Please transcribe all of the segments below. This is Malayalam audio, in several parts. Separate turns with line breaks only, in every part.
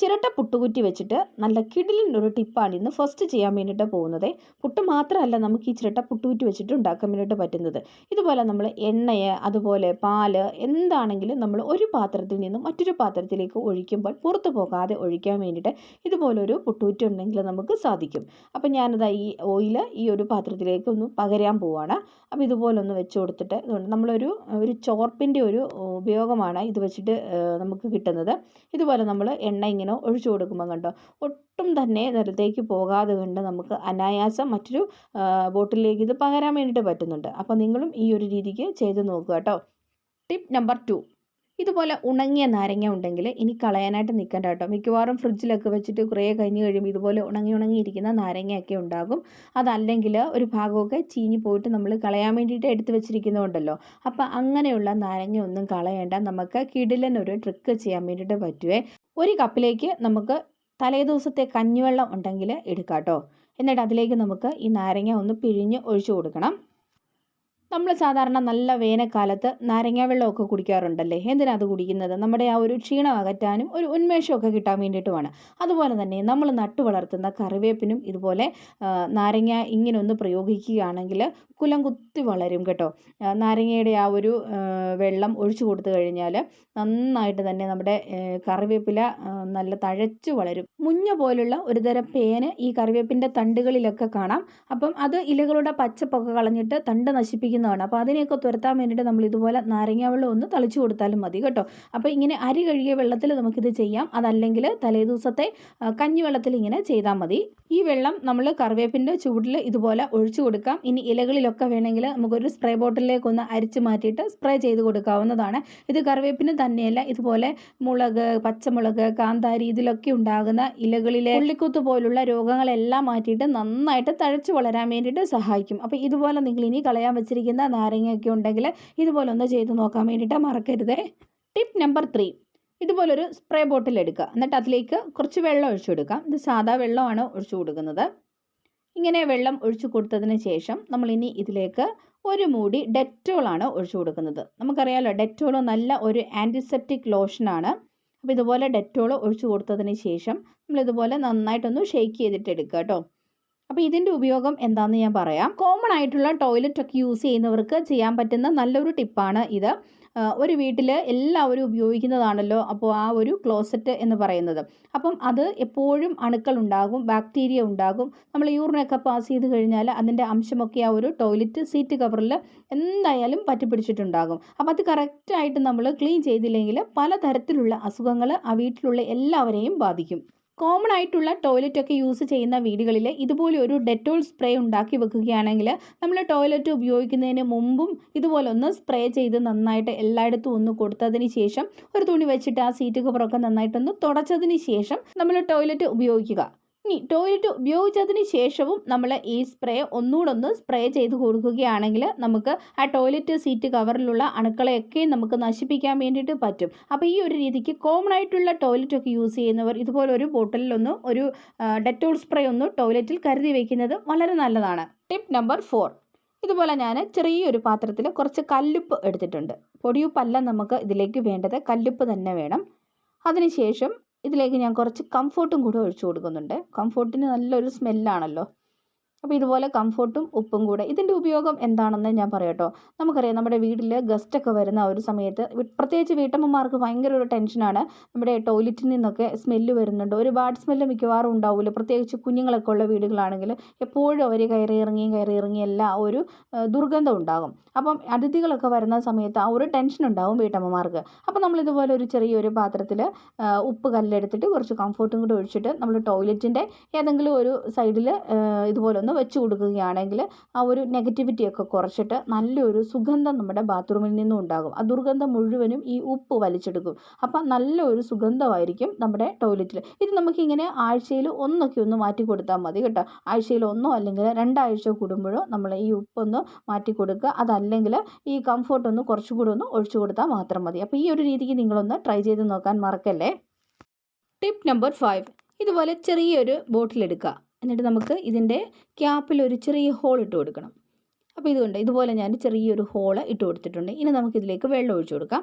ചിരട്ട പുട്ടുകുറ്റി വെച്ചിട്ട് നല്ല കിടിലിനൊരു ടിപ്പാണ് ഇന്ന് ഫസ്റ്റ് ചെയ്യാൻ വേണ്ടിയിട്ട് പോകുന്നത്. പുട്ട് മാത്രമല്ല നമുക്ക് ഈ ചിരട്ട പുട്ടുകുറ്റി വെച്ചിട്ട് ഉണ്ടാക്കാൻ വേണ്ടിയിട്ട് പറ്റുന്നത്. ഇതുപോലെ നമ്മൾ എണ്ണയെ അതുപോലെ പാൽ എന്താണെങ്കിലും നമ്മൾ ഒരു പാത്രത്തിൽ നിന്നും മറ്റൊരു പാത്രത്തിലേക്ക് ഒഴിക്കുമ്പോൾ പുറത്തു പോകാതെ ഒഴിക്കാൻ വേണ്ടിയിട്ട് ഇതുപോലൊരു പുട്ടുകുറ്റി ഉണ്ടെങ്കിൽ നമുക്ക് സാധിക്കും. അപ്പോൾ ഞാനത് ഈ ഓയിൽ ഈ ഒരു പാത്രത്തിലേക്ക് ഒന്ന് പകരാൻ പോവാണ്. അപ്പോൾ ഇതുപോലെ ഒന്ന് വെച്ച് കൊടുത്തിട്ട് നമ്മളൊരു ഒരു ചോർപ്പിന്റെ ഒരു ഉപയോഗമാണ് ഇത് വെച്ചിട്ട് നമുക്ക് കിട്ടുന്നത്. ഇതുപോലെ നമ്മൾ എണ്ണ ഇങ്ങനെ ഒഴിച്ചു കൊടുക്കുമ്പോൾ കണ്ടോ? ഒട്ടും തന്നെ നിലത്തേക്ക് പോകാതെ കണ്ട് നമുക്ക് അനായാസം മറ്റൊരു ബോട്ടിലേക്ക് ഇത് പകരാൻ വേണ്ടിയിട്ട് പറ്റുന്നുണ്ട്. അപ്പോൾ നിങ്ങളും ഈ ഒരു രീതിക്ക് ചെയ്ത് നോക്കുക കേട്ടോ. ടിപ്പ് നമ്പർ ടു ഇതുപോലെ ഉണങ്ങിയ നാരങ്ങ ഉണ്ടെങ്കിൽ ഇനി കളയാനായിട്ട് നിൽക്കണ്ട കേട്ടോ. മിക്കവാറും ഫ്രിഡ്ജിലൊക്കെ വെച്ചിട്ട് കുറേ കഴിഞ്ഞ് കഴിയുമ്പോൾ ഇതുപോലെ ഉണങ്ങി ഉണങ്ങിയിരിക്കുന്ന നാരങ്ങയൊക്കെ ഉണ്ടാകും. അതല്ലെങ്കിൽ ഒരു ഭാഗമൊക്കെ ചീഞ്ഞ് പോയിട്ട് നമ്മൾ കളയാൻ വേണ്ടിയിട്ട് എടുത്ത് വെച്ചിരിക്കുന്നുണ്ടല്ലോ അപ്പോൾ അങ്ങനെയുള്ള നാരങ്ങ ഒന്നും കളയേണ്ട. നമുക്ക് കിടിലനൊരു ട്രിക്ക് ചെയ്യാൻ വേണ്ടിയിട്ട് പറ്റുവേ. ഒരു കപ്പിലേക്ക് നമുക്ക് തലേ ദിവസത്തെ കഞ്ഞിവെള്ളം ഉണ്ടെങ്കിൽ എടുക്കാം കേട്ടോ. എന്നിട്ട് അതിലേക്ക് നമുക്ക് ഈ നാരങ്ങ ഒന്ന് പിഴിഞ്ഞ് ഒഴിച്ചു കൊടുക്കണം. നമ്മൾ സാധാരണ നല്ല വേനൽക്കാലത്ത് നാരങ്ങ വെള്ളമൊക്കെ കുടിക്കാറുണ്ടല്ലേ? എന്തിനാണ് അത് കുടിക്കുന്നത്? നമ്മുടെ ആ ഒരു ക്ഷീണം അകറ്റാനും ഒരു ഉന്മേഷമൊക്കെ കിട്ടാൻ വേണ്ടിയിട്ടുമാണ്. അതുപോലെ തന്നെ നമ്മൾ നട്ടു വളർത്തുന്ന കറിവേപ്പിനും ഇതുപോലെ നാരങ്ങ ഇങ്ങനെ ഒന്ന് പ്രയോഗിക്കുകയാണെങ്കിൽ കുലം കുത്തി വളരും കേട്ടോ. നാരങ്ങയുടെ ആ ഒരു വെള്ളം ഒഴിച്ചു കൊടുത്തു കഴിഞ്ഞാൽ നന്നായിട്ട് തന്നെ നമ്മുടെ കറിവേപ്പില നല്ല തഴച്ചു വളരും. മുഞ്ഞ പോലുള്ള ഒരു തരം പേന് ഈ കറിവേപ്പിന്റെ തണ്ടുകളിലൊക്കെ കാണാം. അപ്പം അത് ഇലകളുടെ പച്ചപ്പൊക്കെ കളഞ്ഞിട്ട് തണ്ട് നശിപ്പിക്കുന്നതാണ് അപ്പോൾ അതിനെയൊക്കെ തുരത്താൻ വേണ്ടിയിട്ട് നമ്മൾ ഇതുപോലെ നാരങ്ങ വെള്ളം ഒന്ന് തളിച്ചു കൊടുത്താലും മതി കേട്ടോ. അപ്പോൾ ഇങ്ങനെ അരി കഴുകിയ വെള്ളത്തിൽ നമുക്കിത് ചെയ്യാം. അതല്ലെങ്കിൽ തലേ ദിവസത്തെ ആ, കഞ്ഞിവെള്ളത്തിൽ ഇങ്ങനെ ചെയ്താൽ മതി. ഈ വെള്ളം നമ്മൾ കറിവേപ്പിന്റെ ചൂടിൽ ഇതുപോലെ ഒഴിച്ചു കൊടുക്കാം. ഇനി ഇലകളിലൊക്കെ വേണമെങ്കിൽ നമുക്കൊരു സ്പ്രേ ബോട്ടിലേക്ക് ഒന്ന് അരിച്ച് മാറ്റിയിട്ട് സ്പ്രേ ചെയ്ത് കൊടുക്കാവുന്നതാണ്. ഇത് കറിവേപ്പിന് തന്നെയല്ല ഇതുപോലെ മുളക് പച്ചമുളക് കാന്താരി ഇതിലൊക്കെ ഉണ്ടാകുന്ന ഇലകളിലെ ഉള്ളിക്കുത്ത് പോലുള്ള രോഗങ്ങളെല്ലാം മാറ്റിയിട്ട് നന്നായിട്ട് തഴച്ചു വളരാൻ വേണ്ടിയിട്ട് സഹായിക്കും. അപ്പോൾ ഇതുപോലെ നിങ്ങൾ ഇനി കളയാൻ വെച്ചിരിക്കുന്ന നാരങ്ങയൊക്കെ ഉണ്ടെങ്കിൽ ഇതുപോലെ ഒന്ന് ചെയ്ത് നോക്കാൻ വേണ്ടിയിട്ട് മറക്കരുതേ. ടിപ്പ് നമ്പർ ത്രീ ഇതുപോലൊരു സ്പ്രേ ബോട്ടിൽ എടുക്കുക. എന്നിട്ട് അതിലേക്ക് കുറച്ച് വെള്ളം ഒഴിച്ചു കൊടുക്കാം. ഇത് സാധാ വെള്ളമാണ് ഒഴിച്ചു കൊടുക്കുന്നത്. ഇങ്ങനെ വെള്ളം ഒഴിച്ചു കൊടുത്തതിന് ശേഷം നമ്മൾ ഇനി ഇതിലേക്ക് ഒരു മൂടി ഡെറ്റോളാണ് ഒഴിച്ചു കൊടുക്കുന്നത്. നമുക്കറിയാലോ ഡെറ്റോൾ നല്ല ഒരു ആന്റിസെപ്റ്റിക് ലോഷനാണ് അപ്പോൾ ഇതുപോലെ ഡെറ്റോൾ ഒഴിച്ചു കൊടുത്തതിന് ശേഷം നമ്മളിതുപോലെ നന്നായിട്ടൊന്ന് ഷെയ്ക്ക് ചെയ്തിട്ട് എടുക്കുക കേട്ടോ. അപ്പോൾ ഇതിന്റെ ഉപയോഗം എന്താണെന്ന് ഞാൻ പറയാം. കോമൺ ആയിട്ടുള്ള ടോയ്ലറ്റ് ഒക്കെ യൂസ് ചെയ്യുന്നവർക്ക് ചെയ്യാൻ പറ്റുന്ന നല്ലൊരു ടിപ്പാണ് ഇത്. ഒരു വീട്ടിൽ എല്ലാവരും ഉപയോഗിക്കുന്നതാണല്ലോ അപ്പോൾ ആ ഒരു ക്ലോസറ്റ് എന്ന് പറയുന്നത്. അപ്പം അത് എപ്പോഴും അണുക്കൾ ഉണ്ടാകും ബാക്ടീരിയ ഉണ്ടാകും. നമ്മൾ യൂറിനൊക്കെ പാസ് ചെയ്ത് കഴിഞ്ഞാൽ അതിന്റെ അംശമൊക്കെ ആ ഒരു ടോയ്ലറ്റ് സീറ്റ് കവറിൽ എന്തായാലും പറ്റിപ്പിടിച്ചിട്ടുണ്ടാകും അപ്പോൾ അത് കറക്റ്റായിട്ട് നമ്മൾ ക്ലീൻ ചെയ്തില്ലെങ്കിൽ പലതരത്തിലുള്ള അസുഖങ്ങൾ ആ വീട്ടിലുള്ള എല്ലാവരെയും ബാധിക്കും. കോമൺ ആയിട്ടുള്ള ടോയ്ലറ്റ് ഒക്കെ യൂസ് ചെയ്യുന്ന വീടുകളിൽ ഇതുപോലെ ഒരു ഡെറ്റോൾ സ്പ്രേ ഉണ്ടാക്കി വെക്കുകയാണെങ്കിൽ നമ്മൾ ടോയ്ലറ്റ് ഉപയോഗിക്കുന്നതിന് മുമ്പും ഇതുപോലെ ഒന്ന് സ്പ്രേ ചെയ്ത് നന്നായിട്ട് എല്ലായിടത്തും ഒന്ന് കൊടുത്തതിന് ശേഷം ഒരു തുണി വെച്ചിട്ട് ആ സീറ്റ് കവറൊക്കെ നന്നായിട്ടൊന്ന് തുടച്ചതിന് ശേഷം നമ്മൾ ടോയ്ലറ്റ് ഉപയോഗിക്കുക. ഇനി ടോയ്ലറ്റ് ഉപയോഗിച്ചതിന് ശേഷവും നമ്മൾ ഈ സ്പ്രേ ഒന്നുകൂടെ ഒന്ന് സ്പ്രേ ചെയ്ത് കൊടുക്കുകയാണെങ്കിൽ നമുക്ക് ആ ടോയ്ലറ്റ് സീറ്റ് കവറിലുള്ള അണുക്കളെയൊക്കെ നമുക്ക് നശിപ്പിക്കാൻ വേണ്ടിയിട്ട് പറ്റും. അപ്പോൾ ഈ ഒരു രീതിക്ക് കോമൺ ആയിട്ടുള്ള ടോയ്ലറ്റ് ഒക്കെ യൂസ് ചെയ്യുന്നവർ ഇതുപോലെ ഒരു ബോട്ടിലൊന്ന് ഒരു ഡെറ്റോൾ സ്പ്രേ ഒന്ന് ടോയ്ലറ്റിൽ കരുതി വയ്ക്കുന്നത് വളരെ നല്ലതാണ്. ടിപ്പ് നമ്പർ ഫോർ ഇതുപോലെ ഞാൻ ചെറിയൊരു പാത്രത്തിൽ കുറച്ച് കല്ലുപ്പ് എടുത്തിട്ടുണ്ട്. പൊടിയുപ്പല്ല നമുക്ക് ഇതിലേക്ക് വേണ്ടത് കല്ലുപ്പ് തന്നെ വേണം. അതിനുശേഷം ഇതിലേക്ക് ഞാൻ കുറച്ച് കംഫോർട്ടും കൂടെ ഒഴിച്ചു കൊടുക്കുന്നുണ്ട്. കംഫോർട്ടിന് നല്ലൊരു സ്മെല്ലാണല്ലോ അപ്പോൾ ഇതുപോലെ കംഫർട്ടും ഉപ്പും കൂടെ. ഇതിന്റെ ഉപയോഗം എന്താണെന്ന് ഞാൻ പറയട്ടോ. നമുക്കറിയാം നമ്മുടെ വീട്ടിൽ ഗസ്റ്റൊക്കെ വരുന്ന ഒരു സമയത്ത് പ്രത്യേകിച്ച് വീട്ടമ്മമാർക്ക് ഭയങ്കര ഒരു ടെൻഷനാണ് നമ്മുടെ ടോയ്ലറ്റിൽ നിന്നൊക്കെ സ്മെല്ല് വരുന്നുണ്ട്. ഒരുപാട് സ്മെല്ല് മിക്കവാറും ഉണ്ടാവില്ല പ്രത്യേകിച്ച് കുഞ്ഞുങ്ങളൊക്കെ ഉള്ള വീടുകളാണെങ്കിൽ എപ്പോഴും അവർ കയറി ഇറങ്ങിയും കയറി ഇറങ്ങി എല്ലാം ഒരു ദുർഗന്ധം ഉണ്ടാകും. അപ്പം അതിഥികളൊക്കെ വരുന്ന സമയത്ത് ആ ഒരു ടെൻഷൻ ഉണ്ടാവും വീട്ടമ്മമാർക്ക്. അപ്പോൾ നമ്മൾ ഇതുപോലെ ഒരു ചെറിയൊരു പാത്രത്തിൽ ഉപ്പ് കല്ലെടുത്തിട്ട് കുറച്ച് കംഫർട്ടും കൂടി ഒഴിച്ചിട്ട് നമ്മൾ ടോയ്ലറ്റിന്റെ ഏതെങ്കിലും ഒരു സൈഡിൽ ഇതുപോലെ ഒന്ന് വെച്ച് കൊടുക്കുകയാണെങ്കിൽ ആ ഒരു നെഗറ്റിവിറ്റിയൊക്കെ കുറച്ചിട്ട് നല്ലൊരു സുഗന്ധം നമ്മുടെ ബാത്റൂമിൽ നിന്നും ഉണ്ടാകും. ആ ദുർഗന്ധം മുഴുവനും ഈ ഉപ്പ് വലിച്ചെടുക്കും. അപ്പം നല്ലൊരു സുഗന്ധമായിരിക്കും നമ്മുടെ ടോയ്ലറ്റിൽ ഇത് നമുക്കിങ്ങനെ ആഴ്ചയിൽ ഒന്നൊക്കെ ഒന്ന് മാറ്റി കൊടുത്താൽ മതി കേട്ടോ. ആഴ്ചയിൽ ഒന്നോ അല്ലെങ്കിൽ രണ്ടാഴ്ച കൂടുമ്പോഴോ നമ്മൾ ഈ ഉപ്പൊന്ന് മാറ്റി കൊടുക്കുക. അതല്ലെങ്കിൽ ഈ കംഫോർട്ട് ഒന്ന് കുറച്ചുകൂടി ഒന്ന് ഒഴിച്ചു കൊടുത്താൽ മാത്രം മതി. അപ്പോൾ ഈ ഒരു രീതിക്ക് നിങ്ങളൊന്ന് ട്രൈ ചെയ്ത് നോക്കാൻ മറക്കല്ലേ? ടിപ്പ് നമ്പർ ഫൈവ് ഇതുപോലെ ചെറിയൊരു ബോട്ടിൽ എടുക്കുക. എന്നിട്ട് നമുക്ക് ഇതിന്റെ ക്യാപ്പിൽ ഒരു ചെറിയ ഹോൾ ഇട്ട് കൊടുക്കണം. അപ്പോൾ ഇതുകൊണ്ട് ഇതുപോലെ ഞാൻ ചെറിയൊരു ഹോൾ ഇട്ട് കൊടുത്തിട്ടുണ്ട്. ഇനി നമുക്ക് ഇതിലേക്ക് വെള്ളം ഒഴിച്ചു കൊടുക്കാം.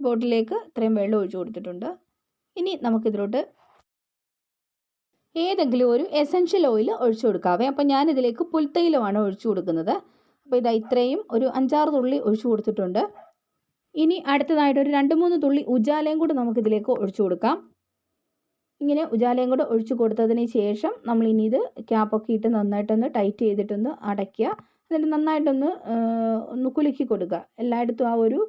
ബോട്ടിലേക്ക് ഇത്രയും വെള്ളം ഒഴിച്ചു കൊടുത്തിട്ടുണ്ട്. ഇനി നമുക്കിതിലോട്ട് ഏതെങ്കിലും ഒരു എസൻഷ്യൽ ഓയിൽ ഒഴിച്ചു കൊടുക്കാവേ. അപ്പോൾ ഞാനിതിലേക്ക് പുൽത്തൈലമാണ് ഒഴിച്ചു കൊടുക്കുന്നത്. അപ്പോൾ ഇതാ ഇത്രയും ഒരു അഞ്ചാറ് തുള്ളി ഒഴിച്ചു കൊടുത്തിട്ടുണ്ട്. ഇനി അടുത്തതായിട്ട് ഒരു രണ്ട് മൂന്ന് തുള്ളി ഉജാലയും കൂടി നമുക്കിതിലേക്ക് ഒഴിച്ചു കൊടുക്കാം. ഇങ്ങനെ ഉജാലയും കൂടെ ഒഴിച്ചു കൊടുത്തതിന് ശേഷം നമ്മൾ ഇനി ഇത് ക്യാപ്പൊക്കെ ഇട്ട് നന്നായിട്ടൊന്ന് ടൈറ്റ് ചെയ്തിട്ടൊന്ന് അടയ്ക്കുക. എന്നിട്ട് നന്നായിട്ടൊന്ന് ഒന്ന് കുലുക്കി കൊടുക്കുക. എല്ലായിടത്തും ആ ഒരു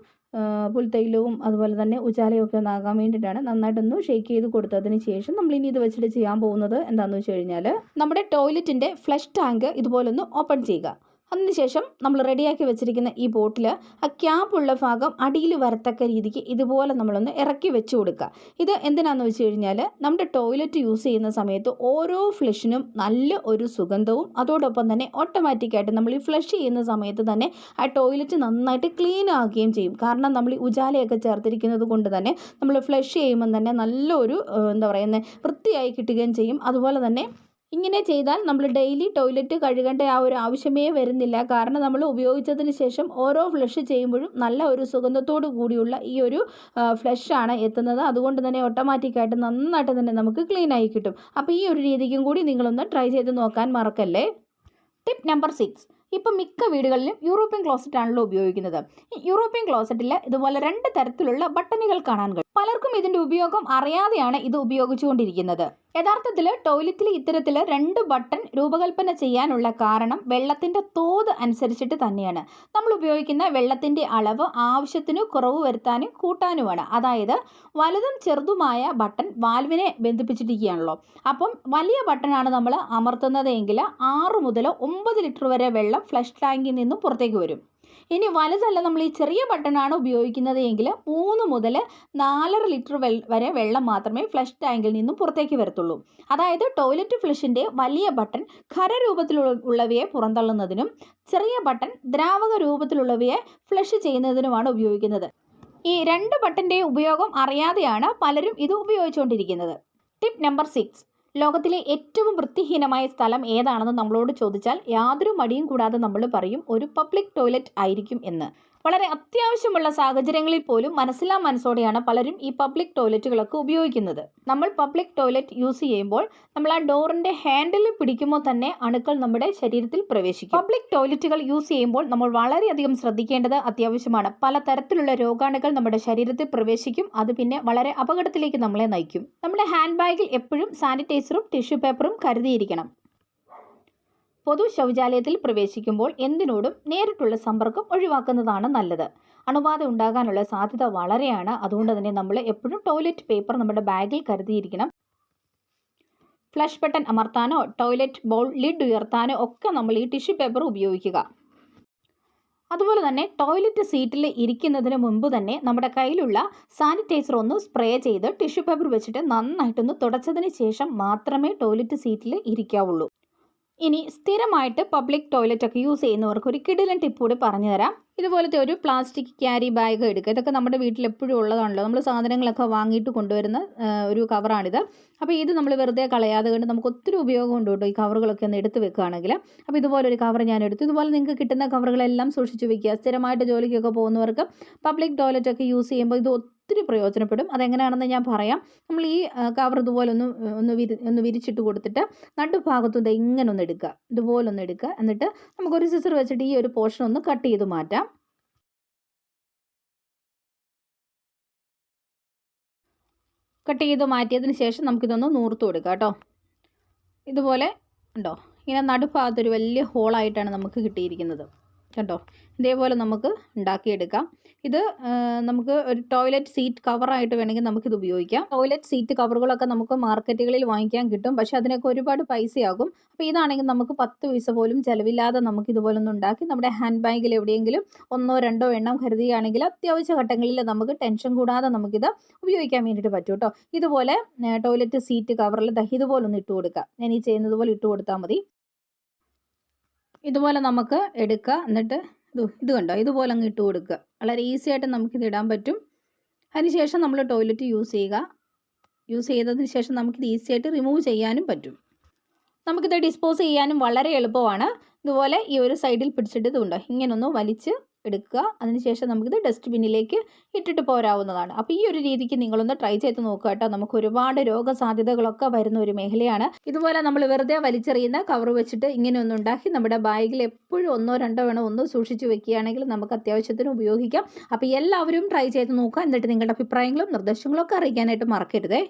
പുൽത്തൈലവും അതുപോലെ തന്നെ ഉജാലയും ഒക്കെ ഒന്നാകാൻ വേണ്ടിയിട്ടാണ് നന്നായിട്ടൊന്ന് ഷേക്ക് ചെയ്ത് കൊടുത്തതിന് ശേഷം നമ്മൾ ഇനി ഇത് വെച്ചിട്ട് ചെയ്യാൻ പോകുന്നത് എന്താണെന്ന് വെച്ച് കഴിഞ്ഞാൽ നമ്മുടെ ടോയ്ലറ്റിന്റെ ഫ്ലഷ് ടാങ്ക് ഇതുപോലൊന്ന് ഓപ്പൺ ചെയ്യുക. അതിനുശേഷം നമ്മൾ റെഡിയാക്കി വെച്ചിരിക്കുന്ന ഈ ബോട്ടിൽ ആ ക്യാപ്പുള്ള ഭാഗം അടിയിൽ വരത്തക്ക രീതിക്ക് ഇതുപോലെ നമ്മളൊന്ന് ഇറക്കി വെച്ച് കൊടുക്കുക. ഇത് എന്തിനാണെന്ന് വെച്ച് കഴിഞ്ഞാൽ നമ്മുടെ ടോയ്ലറ്റ് യൂസ് ചെയ്യുന്ന സമയത്ത് ഓരോ ഫ്ലഷിനും നല്ല ഒരു സുഗന്ധവും അതോടൊപ്പം തന്നെ ഓട്ടോമാറ്റിക്കായിട്ട് നമ്മൾ ഈ ഫ്ലഷ് ചെയ്യുന്ന സമയത്ത് തന്നെ ആ ടോയ്ലറ്റ് നന്നായിട്ട് ക്ലീൻ ആക്കുകയും ചെയ്യും. കാരണം നമ്മൾ ഈ ഉജാലയൊക്കെ ചേർത്തിരിക്കുന്നത് കൊണ്ട് തന്നെ നമ്മൾ ഫ്ലഷ് ചെയ്യുമ്പം തന്നെ നല്ലൊരു എന്താ പറയുന്നത് വൃത്തിയായി കിട്ടുകയും ചെയ്യും. അതുപോലെ തന്നെ ഇങ്ങനെ ചെയ്താൽ നമ്മൾ ഡെയിലി ടോയ്ലറ്റ് കഴുകേണ്ട ആ ഒരു ആവശ്യമേ വരുന്നില്ല. കാരണം നമ്മൾ ഉപയോഗിച്ചതിന് ശേഷം ഓരോ ഫ്ലഷ് ചെയ്യുമ്പോഴും നല്ല ഒരു സുഗന്ധത്തോടു കൂടിയുള്ള ഈ ഒരു ഫ്ലഷാണ് എത്തുന്നത്. അതുകൊണ്ട് തന്നെ ഓട്ടോമാറ്റിക്കായിട്ട് നന്നായിട്ട് തന്നെ നമുക്ക് ക്ലീൻ ആയി കിട്ടും. അപ്പോൾ ഈ ഒരു രീതിക്കും കൂടി നിങ്ങളൊന്ന് ട്രൈ ചെയ്ത് നോക്കാൻ മറക്കല്ലേ? Tip number six. ഇപ്പം മിക്ക വീടുകളിലും യൂറോപ്യൻ ക്ലോസറ്റ് ആണല്ലോ ഉപയോഗിക്കുന്നത് യൂറോപ്യൻ ക്ലോസറ്റിൽ ഇതുപോലെ രണ്ട് തരത്തിലുള്ള ബട്ടണുകൾ കാണാൻ കഴിയും. പലർക്കും ഇതിന്റെ ഉപയോഗം അറിയാതെയാണ് ഇത് ഉപയോഗിച്ചുകൊണ്ടിരിക്കുന്നത്. യഥാർത്ഥത്തിൽ ടോയ്ലറ്റിൽ ഇത്തരത്തിൽ രണ്ട് ബട്ടൺ രൂപകൽപ്പന ചെയ്യാനുള്ള കാരണം വെള്ളത്തിന്റെ തോത് അനുസരിച്ചിട്ട് തന്നെയാണ്. നമ്മൾ ഉപയോഗിക്കുന്ന വെള്ളത്തിന്റെ അളവ് ആവശ്യത്തിന് കുറവ് വരുത്താനും കൂട്ടാനുമാണ്. അതായത് വലുതും ചെറുതുമായ ബട്ടൺ വാൽവിനെ ബന്ധിപ്പിച്ചിരിക്കുകയാണല്ലോ. അപ്പം വലിയ ബട്ടണാണ് നമ്മൾ അമർത്തുന്നത് എങ്കിൽ ആറ് മുതൽ ഒമ്പത് ലിറ്റർ വരെ വെള്ളം ഫ്ലഷ് ടാങ്കിൽ നിന്നും പുറത്തേക്ക് വരും. ഇനി വലുതല്ല നമ്മൾ ഈ ചെറിയ ബട്ടണാണ് ഉപയോഗിക്കുന്നത് എങ്കിൽ മൂന്ന് മുതൽ നാലര ലിറ്റർ വരെ വെള്ളം മാത്രമേ ഫ്ലഷ് ടാങ്കിൽ നിന്നും പുറത്തേക്ക് വരത്തുള്ളൂ. അതായത് ടോയ്ലറ്റ് ഫ്ലഷിന്റെ വലിയ ബട്ടൺ ഖരരൂപത്തിലുള്ളവയെ പുറന്തള്ളുന്നതിനും ചെറിയ ബട്ടൺ ദ്രാവക രൂപത്തിലുള്ളവയെ ഫ്ലഷ് ചെയ്യുന്നതിനുമാണ് ഉപയോഗിക്കുന്നത്. ഈ രണ്ട് ബട്ടന്റെ ഉപയോഗം അറിയാതെയാണ് പലരും ഇത് ഉപയോഗിച്ചുകൊണ്ടിരിക്കുന്നത്. ടിപ്പ് നമ്പർ സിക്സ് ലോകത്തിലെ ഏറ്റവും വൃത്തിഹീനമായ സ്ഥലം ഏതാണെന്ന് നമ്മളോട് ചോദിച്ചാൽ യാതൊരു മടിയും കൂടാതെ നമ്മൾ പറയും ഒരു പബ്ലിക് ടോയ്ലറ്റ് ആയിരിക്കും എന്ന്. വളരെ അത്യാവശ്യമുള്ള സാഹചര്യങ്ങളിൽ പോലും മനസ്സിലാ മനസ്സോടെയാണ് പലരും ഈ പബ്ലിക് ടോയ്ലറ്റുകളൊക്കെ ഉപയോഗിക്കുന്നത്. നമ്മൾ പബ്ലിക് ടോയ്ലറ്റ് യൂസ് ചെയ്യുമ്പോൾ നമ്മൾ ആ ഡോറിന്റെ ഹാൻഡിൽ പിടിക്കുമ്പോൾ തന്നെ അണുക്കൾ നമ്മുടെ ശരീരത്തിൽ പ്രവേശിക്കും. പബ്ലിക് ടോയ്ലറ്റുകൾ യൂസ് ചെയ്യുമ്പോൾ നമ്മൾ വളരെയധികം ശ്രദ്ധിക്കേണ്ടത് അത്യാവശ്യമാണ്. പല തരത്തിലുള്ള രോഗാണുക്കൾ നമ്മുടെ ശരീരത്തിൽ പ്രവേശിക്കും. അത് പിന്നെ വളരെ അപകടത്തിലേക്ക് നമ്മളെ നയിക്കും. നമ്മുടെ ഹാൻഡ് ബാഗിൽ എപ്പോഴും സാനിറ്റൈസറും ടിഷ്യൂ പേപ്പറും കരുതിയിരിക്കണം. പൊതു ശൗചാലയത്തിൽ പ്രവേശിക്കുമ്പോൾ എന്തിനോടും നേരിട്ടുള്ള സമ്പർക്കം ഒഴിവാക്കുന്നതാണ് നല്ലത്. അണുബാധ ഉണ്ടാകാനുള്ള സാധ്യത വളരെയാണ്. അതുകൊണ്ട് തന്നെ നമ്മൾ എപ്പോഴും ടോയ്ലറ്റ് പേപ്പർ നമ്മുടെ ബാഗിൽ കരുതിയിരിക്കണം. ഫ്ലഷ് ബട്ടൺ അമർത്താനോ ടോയ്ലറ്റ് ബോൾ ലിഡ് ഉയർത്താനോ ഒക്കെ നമ്മൾ ഈ ടിഷ്യൂ പേപ്പർ ഉപയോഗിക്കുക. അതുപോലെ തന്നെ ടോയ്ലറ്റ് സീറ്റിൽ ഇരിക്കുന്നതിന് മുമ്പ് തന്നെ നമ്മുടെ കയ്യിലുള്ള സാനിറ്റൈസർ ഒന്ന് സ്പ്രേ ചെയ്ത് ടിഷ്യൂ പേപ്പർ വെച്ചിട്ട് നന്നായിട്ടൊന്ന് തുടച്ചതിന് ശേഷം മാത്രമേ ടോയ്ലറ്റ് സീറ്റിൽ ഇരിക്കാവുള്ളൂ. ഇനി സ്ഥിരമായിട്ട് പബ്ലിക് ടോയ്ലറ്റ് ഒക്കെ യൂസ് ചെയ്യുന്നവർക്ക് ഒരു കിടിലൻ ടിപ്പ് കൂടി പറഞ്ഞു തരാം. ഇതുപോലത്തെ ഒരു പ്ലാസ്റ്റിക് ക്യാരി ബാഗ് എടുക്കുക. ഇതൊക്കെ നമ്മുടെ വീട്ടിൽ എപ്പോഴും ഉള്ളതാണല്ലോ. നമ്മൾ സാധനങ്ങളൊക്കെ വാങ്ങിയിട്ട് കൊണ്ടുവരുന്ന ഒരു കവറാണിത് അപ്പോൾ ഇത് നമ്മൾ വെറുതെ കളയാതെ കൊണ്ട് നമുക്ക് ഒത്തിരി ഉപയോഗം ഉണ്ട് കേട്ടോ ഈ കവറുകളൊക്കെ ഒന്ന് എടുത്ത് വെക്കുകയാണെങ്കിൽ അപ്പോൾ ഇതുപോലൊരു കവർ ഞാൻ എടുത്തു. ഇതുപോലെ നിങ്ങൾക്ക് കിട്ടുന്ന കവറുകളെല്ലാം സൂക്ഷിച്ച് വെക്കുക. സ്ഥിരമായിട്ട് ജോലിക്കൊക്കെ പോകുന്നവർക്ക് പബ്ലിക് ടോയ്ലറ്റ് ഒക്കെ യൂസ് ചെയ്യുമ്പോൾ ഇത് ഒത്തിരി പ്രയോജനപ്പെടും. അതെങ്ങനെയാണെന്ന് ഞാൻ പറയാം. നമ്മൾ ഈ കവർ ഇതുപോലെ ഒന്ന് ഒന്ന് വിരി ഒന്ന് വിരിച്ചിട്ട് കൊടുത്തിട്ട് നടുഭാഗത്തും ഇത് ഇങ്ങനെ ഒന്ന് എടുക്കുക. ഇതുപോലെ ഒന്ന് എടുക്കുക. എന്നിട്ട് നമുക്ക് ഒരു സിസർ വെച്ചിട്ട് ഈ ഒരു പോർഷൻ ഒന്ന് കട്ട് ചെയ്ത് മാറ്റാം. കട്ട് ചെയ്ത് മാറ്റിയതിന് ശേഷം നമുക്കിതൊന്ന് നൂർത്ത് കൊടുക്കാം കേട്ടോ. ഇതുപോലെ ഉണ്ടോ? ഇങ്ങനെ നടുഭാഗത്തൊരു വലിയ ഹോളായിട്ടാണ് നമുക്ക് കിട്ടിയിരിക്കുന്നത്. കണ്ടോ? ഇതേപോലെ നമുക്ക് ഉണ്ടാക്കിയെടുക്കാം. ഇത് നമുക്ക് ഒരു ടോയ്ലറ്റ് സീറ്റ് കവറായിട്ട് വേണമെങ്കിൽ നമുക്കിത് ഉപയോഗിക്കാം. ടോയ്ലറ്റ് സീറ്റ് കവറുകളൊക്കെ നമുക്ക് മാർക്കറ്റുകളിൽ വാങ്ങിക്കാൻ കിട്ടും. പക്ഷെ അതിനൊക്കെ ഒരുപാട് പൈസയാകും. അപ്പോൾ ഇതാണെങ്കിൽ നമുക്ക് പത്ത് പൈസ പോലും ചിലവില്ലാതെ നമുക്ക് ഇതുപോലൊന്നും ഉണ്ടാക്കി നമ്മുടെ ഹാൻഡ് ബാഗിൽ എവിടെയെങ്കിലും ഒന്നോ രണ്ടോ എണ്ണം കരുതുകയാണെങ്കിൽ അത്യാവശ്യ ഘട്ടങ്ങളിൽ നമുക്ക് ടെൻഷൻ കൂടാതെ നമുക്കിത് ഉപയോഗിക്കാൻ വേണ്ടിയിട്ട് പറ്റും കേട്ടോ. ഇതുപോലെ ടോയ്ലറ്റ് സീറ്റ് കവറിൽ ഇതുപോലൊന്ന് ഇട്ട് കൊടുക്കുക ഞാൻ ഈ ചെയ്യുന്നത് പോലെ ഇട്ട് കൊടുത്താൽ മതി. ഇതുപോലെ നമുക്ക് എടുക്കുക. എന്നിട്ട് ഇത് കണ്ടോ? ഇതുപോലെ അങ്ങ് ഇട്ട് കൊടുക്കുക. വളരെ ഈസി ആയിട്ട് നമുക്കിത് ഇടാൻ പറ്റും. അതിനുശേഷം നമ്മൾ ടോയ്ലറ്റ് യൂസ് ചെയ്യുക. യൂസ് ചെയ്തതിന് ശേഷം നമുക്കിത് ഈസി ആയിട്ട് റിമൂവ് ചെയ്യാനും പറ്റും. നമുക്കിത് ഡിസ്പോസ് ചെയ്യാനും വളരെ എളുപ്പമാണ്. ഇതുപോലെ ഈ ഒരു സൈഡിൽ പിടിച്ചിട്ട് ഇതുണ്ടോ ഇങ്ങനൊന്ന് വലിച്ച് എടുക്കുക. അതിനുശേഷം നമുക്കിത് ഡസ്റ്റ്ബിന്നിലേക്ക് ഇട്ടിട്ട് പോരാവുന്നതാണ്. അപ്പോൾ ഈ ഒരു രീതിക്ക് നിങ്ങളൊന്ന് ട്രൈ ചെയ്ത് നോക്കുക കേട്ടോ. നമുക്ക് ഒരുപാട് രോഗസാധ്യതകളൊക്കെ വരുന്ന ഒരു മേഖലയാണ്. ഇതുപോലെ നമ്മൾ വെറുതെ വലിച്ചെറിയുന്ന കവർ വെച്ചിട്ട് ഇങ്ങനെ ഒന്ന് ഉണ്ടാക്കി നമ്മുടെ ബാഗിൽ എപ്പോഴും ഒന്നോ രണ്ടോ വേണോ ഒന്നോ സൂക്ഷിച്ച് വെക്കുകയാണെങ്കിൽ നമുക്ക് അത്യാവശ്യത്തിന് ഉപയോഗിക്കാം. അപ്പോൾ എല്ലാവരും ട്രൈ ചെയ്ത് നോക്കുക. എന്നിട്ട് നിങ്ങളുടെ അഭിപ്രായങ്ങളും നിർദ്ദേശങ്ങളും ഒക്കെ അറിയിക്കാനായിട്ട് മറക്കരുതേ.